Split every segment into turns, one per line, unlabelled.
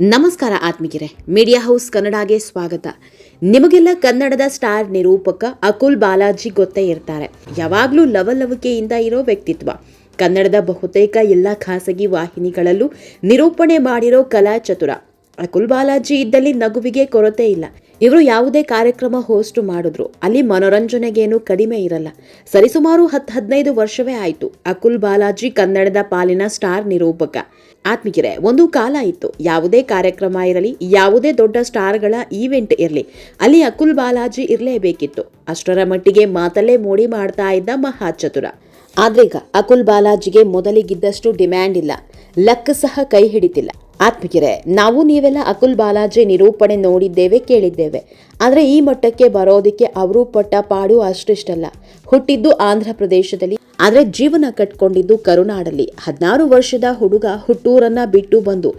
ನಮಸ್ಕಾರ ಆತ್ಮಿಕರೇ media house ಕನ್ನಡಗೆ ಸ್ವಾಗತ. ನಿಮಗೆಲ್ಲ ಕನ್ನಡದ ಸ್ಟಾರ್ ನಿರೂಪಕ ಅಕುಲ್ ಬಾಲಾಜಿ ಗೊತ್ತೇ ಇರ್ತಾರೆ. ಯಾವಾಗಲೂ ಲವಲವಿಕೆಯಿಂದ ಇರೋ ವ್ಯಕ್ತಿತ್ವ. ಕನ್ನಡದ ಬಹುತೇಕ ಎಲ್ಲ ಖಾಸಗಿ ವಾಹಿನಿಗಳಲ್ಲೂ ನಿರೂಪಣೆ ಮಾಡಿರೋ ಕಲಾ ಚತುರ ಅಕುಲ್ ಬಾಲಾಜಿ ಇದ್ದಲ್ಲಿ ನಗುವಿಗೆ ಕೊರತೆ ಇಲ್ಲ. ಇವರು ಯಾವುದೇ ಕಾರ್ಯಕ್ರಮ ಹೋಸ್ಟ್ ಮಾಡಿದ್ರು. ಅಲ್ಲಿ ಮನೋರಂಜನೆಗೇನು ಕಡಿಮೆ ಇರಲ್ಲ. ಸರಿಸುಮಾರು ಹತ್ತು ಹದಿನೈದು ವರ್ಷವೇ ಆಯಿತು. ಅಕುಲ್ ಬಾಲಾಜಿ ಕನ್ನಡದ ಪಾಲಿನ ಸ್ಟಾರ್ ನಿರೂಪಕ. ಆತ್ಮಿಕರೆ, ಒಂದು ಕಾಲ ಇತ್ತು. ಯಾವುದೇ ಕಾರ್ಯಕ್ರಮ ಇರಲಿ, ಯಾವುದೇ ದೊಡ್ಡ ಸ್ಟಾರ್ಗಳ ಈವೆಂಟ್ ಇರಲಿ, ಅಲ್ಲಿ ಅಕುಲ್ ಬಾಲಾಜಿ ಇರಲೇಬೇಕಿತ್ತು. ಅಷ್ಟರ ಮಟ್ಟಿಗೆ ಮಾತಲ್ಲೇ ಮೋಡಿ ಮಾಡ್ತಾ ಇದ್ದ ಮಹಾ ಚತುರ ಆದ್ರೀಗ ಅಕುಲ್ ಬಾಲಾಜಿಗೆ ಮೊದಲಿಗಿದ್ದಷ್ಟು ಡಿಮ್ಯಾಂಡ್ ಇಲ್ಲ. ಲಕ್ ಸಹ ಕೈ ಹಿಡಿತಿಲ್ಲ. ಆತ್ಮಿಕರೇ ನಾವು ನೀವೆಲ್ಲ ಅಕುಲ್ ಬಾಲಾಜಿ ನಿರೂಪಣೆ ನೋಡಿದ್ದೇವೆ, ಕೇಳಿದ್ದೇವೆ. ಆದರೆ ಈ ಮಟ್ಟಕ್ಕೆ ಬರೋದಕ್ಕೆ ಅವರು ಪಟ್ಟ ಪಾಡು ಅಷ್ಟಿಷ್ಟಲ್ಲ. ಹುಟ್ಟಿದ್ದು ಆಂಧ್ರ ಪ್ರದೇಶದಲ್ಲಿ, ಆದರೆ ಜೀವನ ಕಟ್ಕೊಂಡಿದ್ದು ಕರುನಾಡಲ್ಲಿ. ಹದಿನಾರು ವರ್ಷದ ಹುಡುಗ ಹುಟ್ಟೂರನ್ನ ಬಿಟ್ಟು ಬಂದು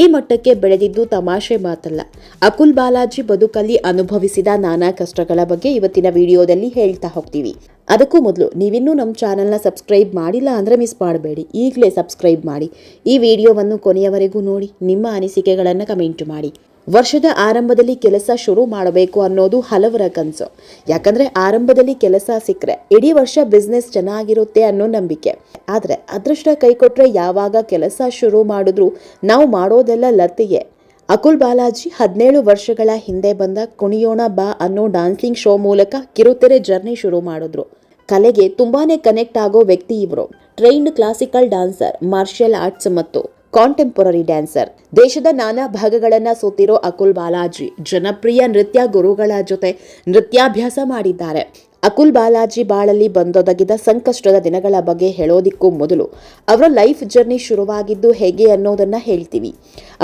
ಈ ಮಟ್ಟಕ್ಕೆ ಬೆಳೆದಿದ್ದು ತಮಾಷೆ ಮಾತಲ್ಲ. ಅಕುಲ್ ಬಾಲಾಜಿ ಬದುಕಲ್ಲಿ ಅನುಭವಿಸಿದ ನಾನಾ ಕಷ್ಟಗಳ ಬಗ್ಗೆ ಇವತ್ತಿನ ವಿಡಿಯೋದಲ್ಲಿ ಹೇಳ್ತಾ ಹೋಗ್ತೀವಿ. ಅದಕ್ಕೂ ಮೊದಲು ನೀವಿನ್ನೂ ನಮ್ಮ ಚಾನಲ್ನ ಸಬ್ಸ್ಕ್ರೈಬ್ ಮಾಡಿಲ್ಲ ಅಂದರೆ ಮಿಸ್ ಮಾಡಬೇಡಿ. ಈಗಲೇ ಸಬ್ಸ್ಕ್ರೈಬ್ ಮಾಡಿ. ಈ ವಿಡಿಯೋವನ್ನು ಕೊನೆಯವರೆಗೂ ನೋಡಿ. ನಿಮ್ಮ ಅನಿಸಿಕೆಗಳನ್ನು ಕಮೆಂಟ್ ಮಾಡಿ. ವರ್ಷದ ಆರಂಭದಲ್ಲಿ ಕೆಲಸ ಶುರು ಮಾಡಬೇಕು ಅನ್ನೋದು ಹಲವರ ಕನಸು. ಯಾಕಂದರೆ ಆರಂಭದಲ್ಲಿ ಕೆಲಸ ಸಿಕ್ಕರೆ ಇಡೀ ವರ್ಷ ಬಿಸ್ನೆಸ್ ಚೆನ್ನಾಗಿರುತ್ತೆ ಅನ್ನೋ ನಂಬಿಕೆ. ಆದರೆ ಅದೃಷ್ಟ ಕೈ ಕೊಟ್ರೆ ಯಾವಾಗ ಕೆಲಸ ಶುರು ಮಾಡಿದ್ರು ನಾವು ಮಾಡೋದೆಲ್ಲ ಲತ್ತಿಗೆ ಅಕುಲ್ ಬಾಲಾಜಿ ಹದಿನೇಳು ವರ್ಷಗಳ ಹಿಂದೆ ಬಂದ ಕುಣಿಯೋಣ ಬಾ ಅನ್ನೋ ಡಾನ್ಸಿಂಗ್ ಶೋ ಮೂಲಕ ಕಿರುತೆರೆ ಜರ್ನಿ ಶುರು ಮಾಡಿದ್ರು. ಕಲೆಗೆ ತುಂಬಾನೇ ಕನೆಕ್ಟ್ ಆಗೋ ವ್ಯಕ್ತಿ ಇವರು. Trained classical dancer martial arts ಮತ್ತು ಕಾಂಟೆಂಪೊರರಿ ಡ್ಯಾನ್ಸರ್ ದೇಶದ ನಾನಾ ಭಾಗಗಳನ್ನ ಸೋತಿರೋ ಅಕುಲ್ ಬಾಲಾಜಿ, ಜನಪ್ರಿಯ ನೃತ್ಯ ಗುರುಗಳ ಜೊತೆ ನೃತ್ಯಾಭ್ಯಾಸ ಮಾಡಿದ್ದಾರೆ. ಅಕುಲ್ ಬಾಲಾಜಿ ಬಾಳಲ್ಲಿ ಬಂದೊದಗಿದ ಸಂಕಷ್ಟದ ದಿನಗಳ ಬಗ್ಗೆ ಹೇಳೋದಿಕ್ಕೂ ಮೊದಲು ಅವರ ಲೈಫ್ ಜರ್ನಿ ಶುರುವಾಗಿದ್ದು ಹೇಗೆ ಅನ್ನೋದನ್ನ ಹೇಳ್ತೀವಿ.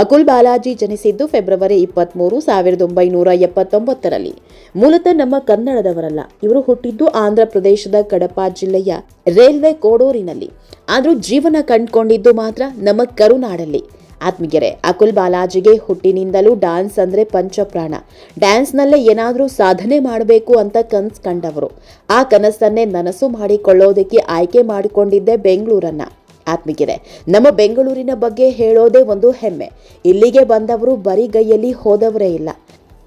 ಅಕುಲ್ ಬಾಲಾಜಿ ಜನಿಸಿದ್ದು ಫೆಬ್ರವರಿ ಇಪ್ಪತ್ತ್ಮೂರು ಸಾವಿರದ ಒಂಬೈನೂರ ಎಪ್ಪತ್ತೊಂಬತ್ತರಲ್ಲಿ. ಮೂಲತಃ ನಮ್ಮ ಕನ್ನಡದವರಲ್ಲ, ಇವರು ಹುಟ್ಟಿದ್ದು ಆಂಧ್ರ ಪ್ರದೇಶದ ಕಡಪ ಜಿಲ್ಲೆಯ ರೈಲ್ವೆ ಕೋಡೂರಿನಲ್ಲಿ. ಆದರೂ ಜೀವನ ಕಂಡುಕೊಂಡಿದ್ದು ಮಾತ್ರ ನಮ್ಮ ಕರುನಾಡಲ್ಲಿ. ಆತ್ಮಿಗೆರೆ ಅಕುಲ್ ಬಾಲಾಜಿಗೆ ಹುಟ್ಟಿನಿಂದಲೂ ಡ್ಯಾನ್ಸ್ ಅಂದ್ರೆ ಪಂಚಪ್ರಾಣ. ಡ್ಯಾನ್ಸ್ನಲ್ಲೇ ಏನಾದರೂ ಸಾಧನೆ ಮಾಡಬೇಕು ಅಂತ ಕನಸು ಕಂಡವರು. ಆ ಕನಸನ್ನೇ ನನಸು ಮಾಡಿಕೊಳ್ಳೋದಕ್ಕೆ ಆಯ್ಕೆ ಮಾಡಿಕೊಂಡಿದ್ದೆ ಬೆಂಗಳೂರನ್ನು. ಆತ್ಮಗೆರೆ ನಮ್ಮ ಬೆಂಗಳೂರಿನ ಬಗ್ಗೆ ಹೇಳೋದೇ ಒಂದು ಹೆಮ್ಮೆ. ಇಲ್ಲಿಗೆ ಬಂದವರು ಬರಿಗೈಯಲ್ಲಿ ಹೋದವರೇ ಇಲ್ಲ.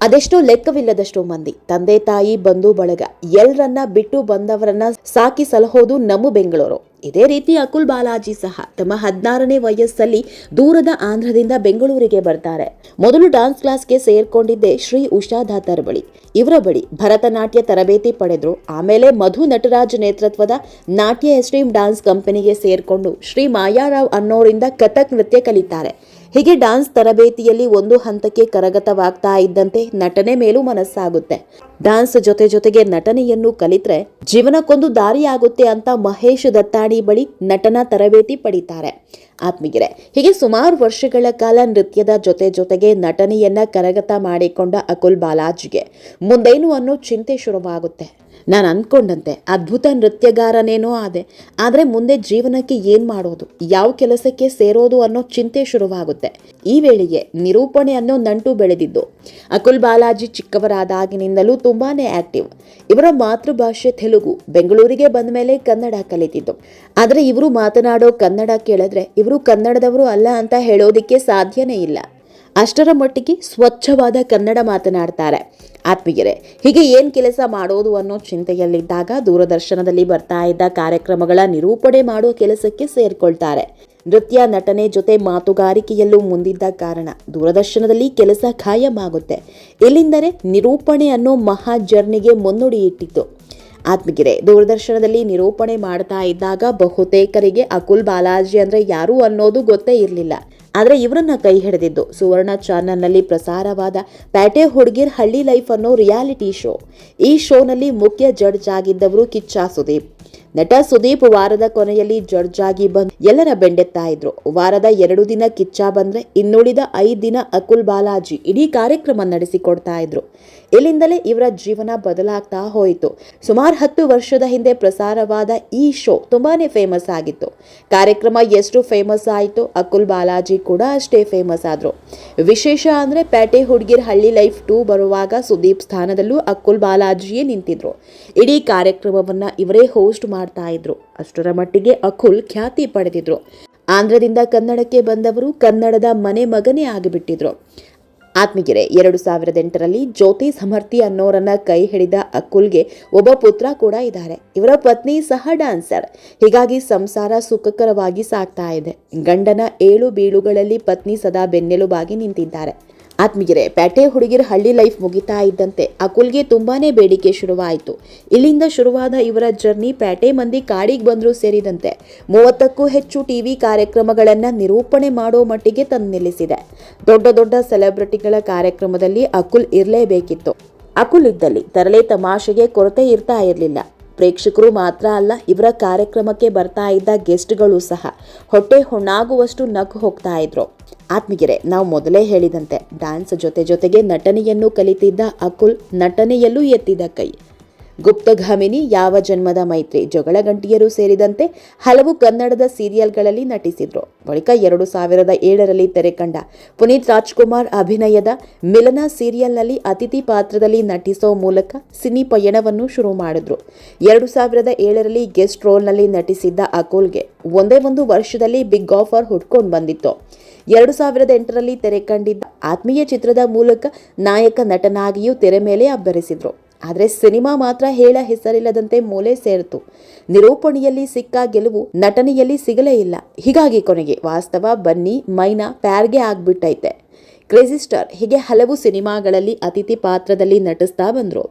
ಅದೆಷ್ಟೋ ಲೆಕ್ಕವಿಲ್ಲದಷ್ಟು ಮಂದಿ. ತಂದೆ ತಾಯಿ, ಬಂಧು ಬಳಗ ಎಲ್ಲರನ್ನ ಬಿಟ್ಟು ಬಂದವರನ್ನ ಸಾಕಿ ಸಲಹೋದು ನಮ್ಮ ಬೆಂಗಳೂರು. ಇದೇ ರೀತಿ ಅಕುಲ್ ಬಾಲಾಜಿ ಸಹ ತಮ್ಮ ಹದಿನಾರನೇ ವಯಸ್ಸಲ್ಲಿ ದೂರದ ಆಂಧ್ರದಿಂದ ಬೆಂಗಳೂರಿಗೆ ಬರ್ತಾರೆ. ಮೊದಲು ಡಾನ್ಸ್ ಕ್ಲಾಸ್ಗೆ ಸೇರ್ಕೊಂಡಿದ್ದೆ ಶ್ರೀ ಉಷಾ ದಾತರ್ ಬಳಿ. ಇವರ ಬಳಿ ಭರತನಾಟ್ಯ ತರಬೇತಿ ಪಡೆದ್ರು. ಆಮೇಲೆ ಮಧು ನಟರಾಜ್ ನೇತೃತ್ವದ ನಾಟ್ಯ ಎಸ್ಟ್ರೀಮ್ ಡಾನ್ಸ್ ಕಂಪನಿಗೆ ಸೇರ್ಕೊಂಡು ಶ್ರೀ ಮಾಯಾರಾವ್ ಅನ್ನೋರಿಂದ ಕಥಕ್ ನೃತ್ಯ ಕಲಿತಾರೆ. ಹೀಗೆ ಡಾನ್ಸ್ ತರಬೇತಿಯಲ್ಲಿ ಒಂದು ಹಂತಕ್ಕೆ ಕರಗತವಾಗ್ತಾ ಇದ್ದಂತೆ ನಟನೆ ಮೇಲೂ ಮನಸ್ಸಾಗುತ್ತೆ. ಡಾನ್ಸ್ ಜೊತೆ ಜೊತೆಗೆ ನಟನೆಯನ್ನು ಕಲಿತ್ರೆ ಜೀವನಕ್ಕೊಂದು ದಾರಿಯಾಗುತ್ತೆ ಅಂತ ಮಹೇಶ್ ದತ್ತಾಣಿ ಬಳಿ ನಟನ ತರಬೇತಿ ಪಡಿತಾರೆ. ಆತ್ಮೀಯರೇ, ಹೀಗೆ ಸುಮಾರು ವರ್ಷಗಳ ಕಾಲ ನೃತ್ಯದ ಜೊತೆ ಜೊತೆಗೆ ನಟನೆಯನ್ನ ಕರಗತ ಮಾಡಿಕೊಂಡ ಅಕುಲ್ ಬಾಲಾಜಿಗೆ ಮುಂದೇನು ಅನ್ನೋ ಚಿಂತೆ ಶುರುವಾಗುತ್ತೆ. ನಾನು ಅಂದ್ಕೊಂಡಂತೆ ಅದ್ಭುತ ನೃತ್ಯಗಾರನೇನೋ ಆದೆ. ಆದರೆ ಮುಂದೆ ಜೀವನಕ್ಕೆ ಏನು ಮಾಡೋದು? ಯಾವ ಕೆಲಸಕ್ಕೆ ಸೇರೋದು ಅನ್ನೋ ಚಿಂತೆ ಶುರುವಾಗುತ್ತೆ. ಈ ವೇಳೆಗೆ ನಿರೂಪಣೆ ಅನ್ನೋ ನಂಟು ಬೆಳೆದಿದ್ದು. ಅಕುಲ್ ಬಾಲಾಜಿ ಚಿಕ್ಕವರಾದಾಗಿನಿಂದಲೂ ತುಂಬಾ ಆಕ್ಟಿವ್. ಇವರ ಮಾತೃಭಾಷೆ ತೆಲುಗು, ಬೆಂಗಳೂರಿಗೆ ಬಂದ ಮೇಲೆ ಕನ್ನಡ ಕಲಿತಿದ್ದು. ಆದರೆ ಇವರು ಮಾತನಾಡೋ ಕನ್ನಡ ಕೇಳಿದ್ರೆ ಇವರು ಕನ್ನಡದವರು ಅಲ್ಲ ಅಂತ ಹೇಳೋದಿಕ್ಕೆ ಸಾಧ್ಯನೇ ಇಲ್ಲ. ಅಷ್ಟರ ಮಟ್ಟಿಗೆ ಸ್ವಚ್ಛವಾದ ಕನ್ನಡ ಮಾತನಾಡ್ತಾರೆ. ಆತ್ಮೀಯರೇ, ಹೀಗೆ ಏನು ಕೆಲಸ ಮಾಡೋದು ಅನ್ನೋ ಚಿಂತೆಯಲ್ಲಿದ್ದಾಗ ದೂರದರ್ಶನದಲ್ಲಿ ಬರ್ತಾ ಇದ್ದ ಕಾರ್ಯಕ್ರಮಗಳ ನಿರೂಪಣೆ ಮಾಡುವ ಕೆಲಸಕ್ಕೆ ಸೇರಿಕೊಳ್ತಾರೆ. ನೃತ್ಯ, ನಟನೆ ಜೊತೆ ಮಾತುಗಾರಿಕೆಯಲ್ಲೂ ಮುಂದಿದ್ದ ಕಾರಣ ದೂರದರ್ಶನದಲ್ಲಿ ಕೆಲಸ ಖಾಯಂ ಆಗುತ್ತೆ ಎಲ್ಲಿಂದರೆ ನಿರೂಪಣೆ ಅನ್ನೋ ಮಹಾ ಜರ್ನಿಗೆ ಮುನ್ನುಡಿ ಇಟ್ಟಿತ್ತು ಆತ್ಮಗಿರೆ ದೂರದರ್ಶನದಲ್ಲಿ ನಿರೂಪಣೆ ಮಾಡ್ತಾ ಇದ್ದಾಗ ಬಹುತೇಕರಿಗೆ ಅಕುಲ್ ಬಾಲಾಜಿ ಅಂದ್ರೆ ಯಾರು ಅನ್ನೋದು ಗೊತ್ತೇ ಇರಲಿಲ್ಲ. ಆದರೆ ಇವರನ್ನ ಕೈ ಹಿಡಿದಿದ್ದು. ಸುವರ್ಣ ಚಾನಲ್ನಲ್ಲಿ ಪ್ರಸಾರವಾದ ಪ್ಯಾಟೆ ಹುಡುಗಿರ್ ಹಳ್ಳಿ ಲೈಫ್ ಅನ್ನೋ ರಿಯಾಲಿಟಿ ಶೋ ಈ ಶೋನಲ್ಲಿ ಮುಖ್ಯ ಜಡ್ಜ್ ಆಗಿದ್ದವರು ಕಿಚ್ಚ ಸುದೀಪ್. ನಟ ಸುದೀಪ್ ವಾರದ ಕೊನೆಯಲ್ಲಿ ಜಡ್ಜ್ ಆಗಿ ಬಂದು ಎಲ್ಲರ ಬೆಂಡೆತ್ತಾ ಇದ್ರು. ವಾರದ ಎರಡು ದಿನ ಕಿಚ್ಚ ಬಂದ್ರೆ ಇನ್ನುಳಿದ ಐದು ದಿನ ಅಕುಲ್ ಬಾಲಾಜಿ ಇಡೀ ಕಾರ್ಯಕ್ರಮ ನಡೆಸಿಕೊಡ್ತಾ ಇದ್ರು. ಇಲ್ಲಿಂದಲೇ ಇವರ ಜೀವನ ಬದಲಾಗ್ತಾ ಹೋಯಿತು. ಸುಮಾರು ಹತ್ತು ವರ್ಷದ ಹಿಂದೆ ಪ್ರಸಾರವಾದ ಈ ಶೋ ತುಂಬಾನೇ ಫೇಮಸ್ ಆಗಿತ್ತು. ಕಾರ್ಯಕ್ರಮ ಎಷ್ಟು ಫೇಮಸ್ ಆಯಿತು ಅಕುಲ್ ಬಾಲಾಜಿ ಕೂಡ ಅಷ್ಟೇ ಫೇಮಸ್ ಆದ್ರು. ವಿಶೇಷ ಅಂದ್ರೆ ಪ್ಯಾಟೆ ಹುಡುಗಿರ್ ಹಳ್ಳಿ ಲೈಫ್ ಟೂ ಬರುವಾಗ ಸುದೀಪ್ ಸ್ಥಾನದಲ್ಲೂ ಅಕುಲ್ ಬಾಲಾಜಿಯೇ ನಿಂತಿದ್ರು. ಇಡೀ ಕಾರ್ಯಕ್ರಮವನ್ನ ಇವರೇ ಹೋಸ್ಟ್ ಮಾಡ್ತಾ ಇದ್ರು. ಅಷ್ಟರ ಮಟ್ಟಿಗೆ ಅಕುಲ್ ಖ್ಯಾತಿ ಪಡೆದಿದ್ರು. ಆಂಧ್ರದಿಂದ ಕನ್ನಡಕ್ಕೆ ಬಂದವರು ಕನ್ನಡದ ಮನೆ ಮಗನೇ ಆಗಿಬಿಟ್ಟಿದ್ರು. ಆತ್ಮಗಿರೆ ಎರಡು ಸಾವಿರದ ಎಂಟರಲ್ಲಿ ಜ್ಯೋತಿ ಸಮರ್ಥಿ ಅನ್ನೋರನ್ನ ಕೈ ಹಿಡಿದ ಅಕುಲ್ಗೆ ಒಬ್ಬ ಪುತ್ರ ಕೂಡ ಇದ್ದಾರೆ. ಇವರ ಪತ್ನಿ ಸಹ ಡಾನ್ಸರ್. ಹೀಗಾಗಿ ಸಂಸಾರ ಸುಖಕರವಾಗಿ ಸಾಗ್ತಾ ಇದೆ. ಗಂಡನ ಏಳು ಬೀಳುಗಳಲ್ಲಿ ಪತ್ನಿ ಸದಾ ಬೆನ್ನೆಲುಬಾಗಿ ನಿಂತಿದ್ದಾರೆ. ಆತ್ಮಗಿರೆ ಪೇಟೆ ಹುಡುಗಿರ ಹಳ್ಳಿ ಲೈಫ್ ಮುಗಿತಾ ಇದ್ದಂತೆ ಅಕುಲ್ಗೆ ತುಂಬಾನೇ ಬೇಡಿಕೆ ಶುರುವಾಯಿತು. ಇಲ್ಲಿಂದ ಶುರುವಾದ ಇವರ ಜರ್ನಿ ಪೇಟೆ ಮಂದಿ ಕಾಡಿಗೆ ಬಂದರೂ ಸೇರಿದಂತೆ ಮೂವತ್ತಕ್ಕೂ ಹೆಚ್ಚು ಟಿವಿ ಕಾರ್ಯಕ್ರಮಗಳನ್ನು ನಿರೂಪಣೆ ಮಾಡೋ ಮಟ್ಟಿಗೆ ತಂದು ನಿಲ್ಲಿಸಿದೆ. ದೊಡ್ಡ ದೊಡ್ಡ ಸೆಲೆಬ್ರಿಟಿಗಳ ಕಾರ್ಯಕ್ರಮದಲ್ಲಿ ಅಕುಲ್ ಇರಲೇಬೇಕಿತ್ತು. ಅಕುಲ್ ಇದ್ದಲ್ಲಿ ತರಲೆ ತಮಾಷೆಗೆ ಕೊರತೆ ಇರ್ತಾ ಇರಲಿಲ್ಲ. ಪ್ರೇಕ್ಷಕರು ಮಾತ್ರ ಅಲ್ಲ, ಇವರ ಕಾರ್ಯಕ್ರಮಕ್ಕೆ ಬರ್ತಾ ಇದ್ದ ಗೆಸ್ಟ್ಗಳು ಸಹ ಹೊಟ್ಟೆ ಹೊಣ್ಣಾಗುವಷ್ಟು ನಗು ಹೋಗ್ತಾ ಇದ್ರು. ಆತ್ಮಗಿರೆ ನಾವು ಮೊದಲೇ ಹೇಳಿದಂತೆ ಡ್ಯಾನ್ಸ್ ಜೊತೆ ಜೊತೆಗೆ ನಟನೆಯನ್ನು ಕಲಿತಿದ್ದ ಅಕುಲ್ ನಟನೆಯಲ್ಲೂ ಎತ್ತಿದ ಕೈ. ಗುಪ್ತಗಾಮಿನಿ ಯಾವ ಜನ್ಮದ ಮೈತ್ರಿ, ಜಗಳಗಂಟಿಯರು ಸೇರಿದಂತೆ ಹಲವು ಕನ್ನಡದ ಸೀರಿಯಲ್ಗಳಲ್ಲಿ ನಟಿಸಿದ್ರು. ಬಳಿಕ ಎರಡು ಸಾವಿರದ ಏಳರಲ್ಲಿ ತೆರೆ ಕಂಡ ಪುನೀತ್ ರಾಜ್ಕುಮಾರ್ ಅಭಿನಯದ ಮಿಲನ ಸೀರಿಯಲ್ನಲ್ಲಿ ಅತಿಥಿ ಪಾತ್ರದಲ್ಲಿ ನಟಿಸೋ ಮೂಲಕ ಸಿನಿ ಪಯಣವನ್ನು ಶುರು ಮಾಡಿದ್ರು. ಎರಡು ಸಾವಿರದ ಏಳರಲ್ಲಿ ಗೆಸ್ಟ್ ರೋಲ್ನಲ್ಲಿ ನಟಿಸಿದ್ದ ಅಕೋಲ್ಗೆ ಒಂದೇ ಒಂದು ವರ್ಷದಲ್ಲಿ ಬಿಗ್ ಆಫರ್ ಹುಡ್ಕೊಂಡು ಬಂದಿತ್ತು. ಎರಡು ಸಾವಿರದ ಎಂಟರಲ್ಲಿ ತೆರೆ ಕಂಡಿದ್ದ ಆತ್ಮೀಯ ಚಿತ್ರದ ಮೂಲಕ ನಾಯಕ ನಟನಾಗಿಯೂ ತೆರೆ ಮೇಲೆ ಅಬ್ಬರಿಸಿದ್ರು. ಆದರೆ ಸಿನಿಮಾ ಮಾತ್ರ ಹೇಳ ಹೆಸರಿಲ್ಲದಂತೆ ಮೂಲೆ ಸೇರಿತು. ನಿರೂಪಣೆಯಲ್ಲಿ ಸಿಕ್ಕ ಗೆಲುವು ನಟನೆಯಲ್ಲಿ ಸಿಗಲೇ ಇಲ್ಲ. ಹೀಗಾಗಿ ಕೊನೆಗೆ ವಾಸ್ತವ ಬನ್ನಿ, ಮೈನಾ ಪ್ಯಾರ್ಗೆ ಆಗ್ಬಿಟ್ಟೈತೆ. ಕ್ರೇಜಿ ಸ್ಟಾರ್ ಹೀಗೆ ಹಲವು ಸಿನಿಮಾಗಳಲ್ಲಿ ಅತಿಥಿ ಪಾತ್ರದಲ್ಲಿ ನಟಿಸ್ತಾ ಬಂದರು.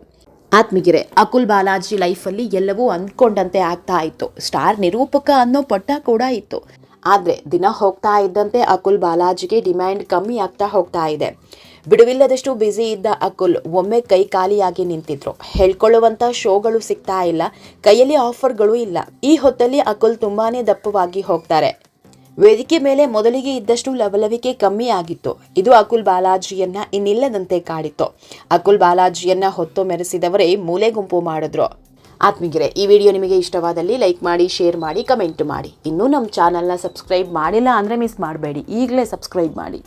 ಆತ್ಮಗಿರೆ ಅಕುಲ್ ಬಾಲಾಜಿ ಲೈಫಲ್ಲಿ ಎಲ್ಲವೂ ಅಂದ್ಕೊಂಡಂತೆ ಆಗ್ತಾ ಇತ್ತು. ಸ್ಟಾರ್ ನಿರೂಪಕ ಅನ್ನೋ ಪಟ್ಟ ಕೂಡ ಇತ್ತು. ಆದರೆ ದಿನ ಹೋಗ್ತಾ ಇದ್ದಂತೆ ಅಕುಲ್ ಬಾಲಾಜಿಗೆ ಡಿಮ್ಯಾಂಡ್ ಕಮ್ಮಿ ಆಗ್ತಾ ಹೋಗ್ತಾ ಇದೆ. ಬಿಡುವಿಲ್ಲದಷ್ಟು ಬ್ಯುಸಿ ಇದ್ದ ಅಕುಲ್ ಒಮ್ಮೆ ಕೈ ಖಾಲಿಯಾಗಿ ನಿಂತಿದ್ರು. ಹೇಳ್ಕೊಳ್ಳುವಂತ ಶೋಗಳು ಸಿಗ್ತಾ ಇಲ್ಲ, ಕೈಯಲ್ಲಿ ಆಫರ್ಗಳು ಇಲ್ಲ. ಈ ಹೊತ್ತಲ್ಲಿ ಅಕುಲ್ ತುಂಬಾನೇ ದಪ್ಪವಾಗಿ ಹೋಗ್ತಾರೆ. ವೇದಿಕೆ ಮೇಲೆ ಮೊದಲಿಗೆ ಇದ್ದಷ್ಟು ಲವಲವಿಕೆ ಕಮ್ಮಿ ಆಗಿತ್ತು. ಇದು ಅಕುಲ್ ಬಾಲಾಜಿಯನ್ನ ಇನ್ನಿಲ್ಲದಂತೆ ಕಾಡಿತ್ತು. ಅಕುಲ್ ಬಾಲಾಜಿಯನ್ನ ಹೊತ್ತು ಮೆರೆಸಿದವರೇ ಮೂಲೆ ಗುಂಪು ಮಾಡಿದ್ರು. ಆತ್ಮೀಗಿರೆ ಈ ವಿಡಿಯೋ ನಿಮಗೆ ಇಷ್ಟವಾದಲ್ಲಿ ಲೈಕ್ ಮಾಡಿ, ಶೇರ್ ಮಾಡಿ, ಕಮೆಂಟ್ ಮಾಡಿ. ಇನ್ನೂ ನಮ್ಮ ಚಾನಲ್ನ ಸಬ್ಸ್ಕ್ರೈಬ್ ಮಾಡಿಲ್ಲ ಅಂದರೆ ಮಿಸ್ ಮಾಡಬೇಡಿ. ಈಗಲೇ ಸಬ್ಸ್ಕ್ರೈಬ್ ಮಾಡಿ.